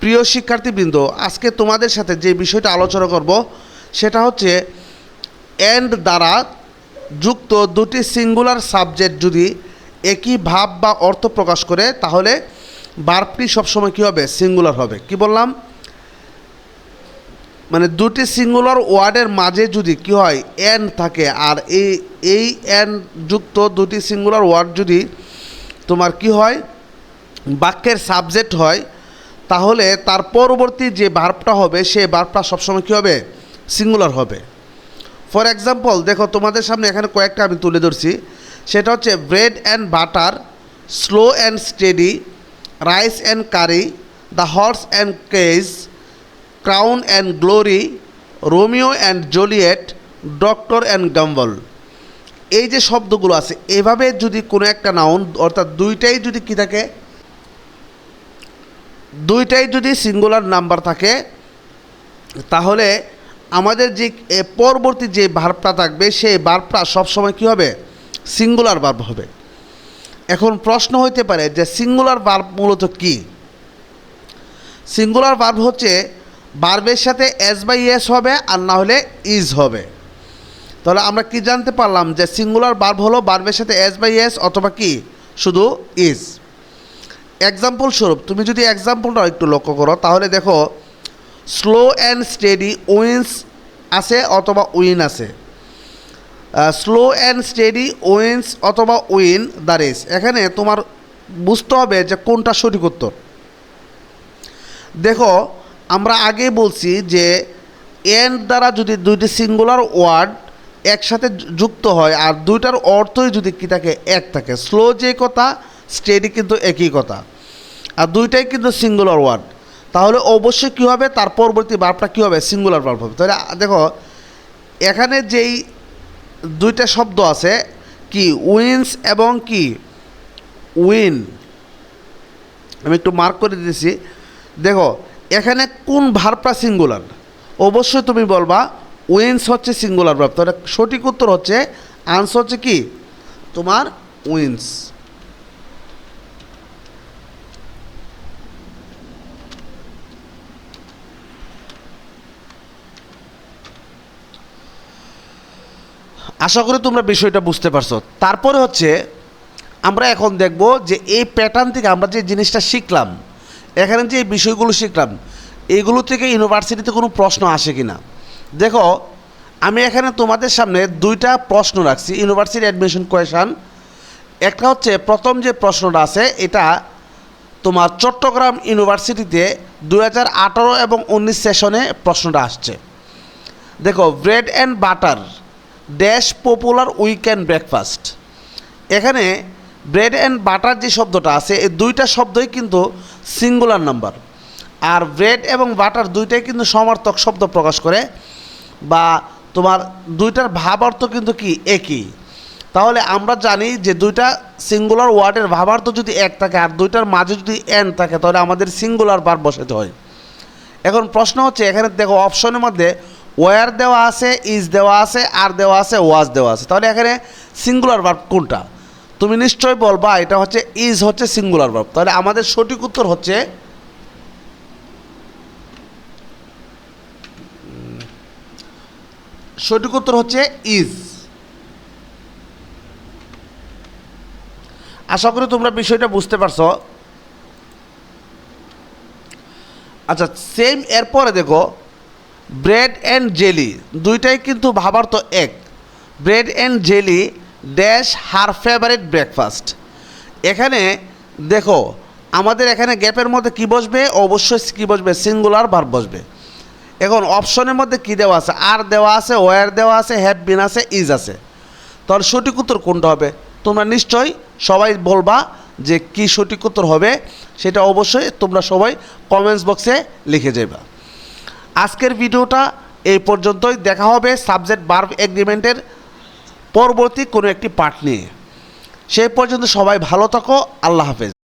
প্রিয় শিক্ষার্থীবৃন্দ, আজকে তোমাদের সাথে যে বিষয়টা আলোচনা করব, সেটা হচ্ছে এন্ড দ্বারা যুক্ত দুটি সিঙ্গুলার সাবজেক্ট যদি একই ভাব বা অর্থ প্রকাশ করে, তাহলে বার্বটি সবসময় কী হবে? সিঙ্গুলার হবে। কি বললাম? মানে দুটি সিঙ্গুলার ওয়ার্ডের মাঝে যদি কি হয় এন থাকে, আর এই এই এন যুক্ত দুটি সিঙ্গুলার ওয়ার্ড যদি তোমার কি হয়? বাক্যের সাবজেক্ট হয় তাহলে তার পরবর্তী যে ভার্বটা হবে, সেই ভার্বটা সবসময় কী হবে? সিঙ্গুলার হবে। ফর এক্সাম্পল দেখো তোমাদের সামনে এখানে কয়েকটা আমি তুলে ধরছি। সেটা হচ্ছে bread and butter slow and steady rice and curry the horse and cage crown and glory Romeo and Juliet doctor and gamble এই যে শব্দগুলো আছে, এভাবে যদি কোনো একটা নাউন অর্থাৎ দুইটাই যদি কী থাকে দুইটাই যদি সিঙ্গুলার নাম্বার থাকে, তাহলে আমাদের যে পরবর্তী যে ভার্বটা থাকবে, সেই ভার্বটা সবসময় কী হবে? সিঙ্গুলার ভার্ব হবে। এখন প্রশ্ন হইতে পারে যে সিঙ্গুলার ভার্ব মূলত কী? সিঙ্গুলার ভার্ব হচ্ছে ভার্বের সাথে এস বাই এস হবে আর না হলে ইজ হবে। তাহলে আমরা কি জানতে পারলাম যে সিঙ্গুলার ভার্ব হলো ভার্বের সাথে এস বাই এস অথবা কি? শুধু ইজ এক্সাম্পল স্বরূপ, তুমি যদি এক্সাম্পলটা একটু লক্ষ্য করো, তাহলে দেখো স্লো অ্যান্ড স্টেডি উইন্স আছে অথবা উইন আছে। স্লো অ্যান্ড স্টেডি উইন্স অথবা উইন দ্য রেস এখানে তোমার বুঝতে হবে যে কোনটা সঠিক উত্তর। দেখো, আমরা আগে বলছি যে এন্ড দ্বারা যদি দুইটি সিঙ্গুলার ওয়ার্ড একসাথে যুক্ত হয়, আর দুইটার অর্থই যদি কী থাকে, এক থাকে। স্লো যে কথা স্টেডি কিন্তু একই কথা। আর দুইটাই কিন্তু সিঙ্গুলার ওয়ার্ড তাহলে অবশ্যই কী হবে? তার পরবর্তী বার্বটা কী হবে? সিঙ্গুলার বার্ব হবে। তাহলে দেখো, এখানে যেই দুইটা শব্দ আছে, কি উইন্স এবং কি উইন আমি একটু মার্ক করে দিয়েছি দেখো, এখানে কোন ভার্বটা সিঙ্গুলার অবশ্যই তুমি বলবা উইন্স হচ্ছে সিঙ্গুলার ভার্ব তাহলে সঠিক উত্তর হচ্ছে আনসার হচ্ছে কি? তোমার উইন্স আশা করি তোমরা বিষয়টা বুঝতে পারছ। তারপরে হচ্ছে, আমরা এখন দেখব যে এই প্যাটার্ন থেকে আমরা যে জিনিসটা শিখলাম, এখানে যে বিষয়গুলো শিখলাম এইগুলো থেকে ইউনিভার্সিটিতে কোনো প্রশ্ন আসে কি না দেখো, আমি এখানে তোমাদের সামনে দুইটা প্রশ্ন রাখছি ইউনিভার্সিটি অ্যাডমিশন কোয়েশন একটা হচ্ছে, প্রথম যে প্রশ্নটা আছে, এটা তোমার চট্টগ্রাম ইউনিভার্সিটিতে দু হাজার আঠেরো এবং উনিশ সেশনে প্রশ্নটা আসছে। দেখো bread and butter dash popular weekend breakfast এখানে ব্রেড অ্যান্ড বাটার যে শব্দটা আছে, এই দুইটা শব্দই কিন্তু সিঙ্গুলার নাম্বার আর ব্রেড এবং বাটার দুইটাই কিন্তু সমার্থক শব্দ প্রকাশ করে, বা তোমার দুইটার ভাবার্থ কিন্তু কি? একই। তাহলে আমরা জানি যে দুইটা সিঙ্গুলার ওয়ার্ডের ভাবার্থ যদি এক থাকে আর দুইটার মাঝে যদি এন থাকে, তাহলে আমাদের সিঙ্গুলার বার বসাতে হয়। এখন প্রশ্ন হচ্ছে, এখানে দেখো অপশনের মধ্যে ওয়ার দেওয়া আছে ইজ দেওয়া আছে আর দেওয়া আছে ওয়াজ দেওয়া আছে। তাহলে এখানে সিঙ্গুলার ভার্ব কোনটা? তুমি নিশ্চয়ই বলবা, এটা হচ্ছে ইজ হচ্ছে সিঙ্গুলার ভার্ব তাহলে আমাদের সঠিক উত্তর হচ্ছে সঠিক উত্তর হচ্ছে ইজ আশা করি তোমরা বিষয়টা বুঝতে পারছ। আচ্ছা সেম এরপরে দেখো ব্রেড অ্যান্ড জেলি, দুইটাই কিন্তু ভাবার তো এক। Bread and jelly dash her favourite breakfast এখানে দেখো, আমাদের এখানে গ্যাপের মধ্যে কি বসবে? অবশ্যই কি বসবে? সিঙ্গুলার বার বসবে। এখন অপশনের মধ্যে কি দেওয়া আছে? আর দেওয়া আছে ওয়ার দেওয়া আছে হ্যাভ বিন আছে ইজ আছে। তাহলে সঠিক উত্তর কোনটা হবে? তোমরা নিশ্চয়ই সবাই বলবা যে কি সঠিক উত্তর হবে, সেটা অবশ্যই তোমরা সবাই কমেন্টস বক্সে লিখে যাবা আজকের ভিডিওটা এই পর্যন্তই। দেখা হবে সাবজেক্ট বার্ব এগ্রিমেন্টের পরবর্তী কোনো একটি পার্ট নিয়ে। সেই পর্যন্ত সবাই ভালো থাকো। আল্লাহ হাফেজ।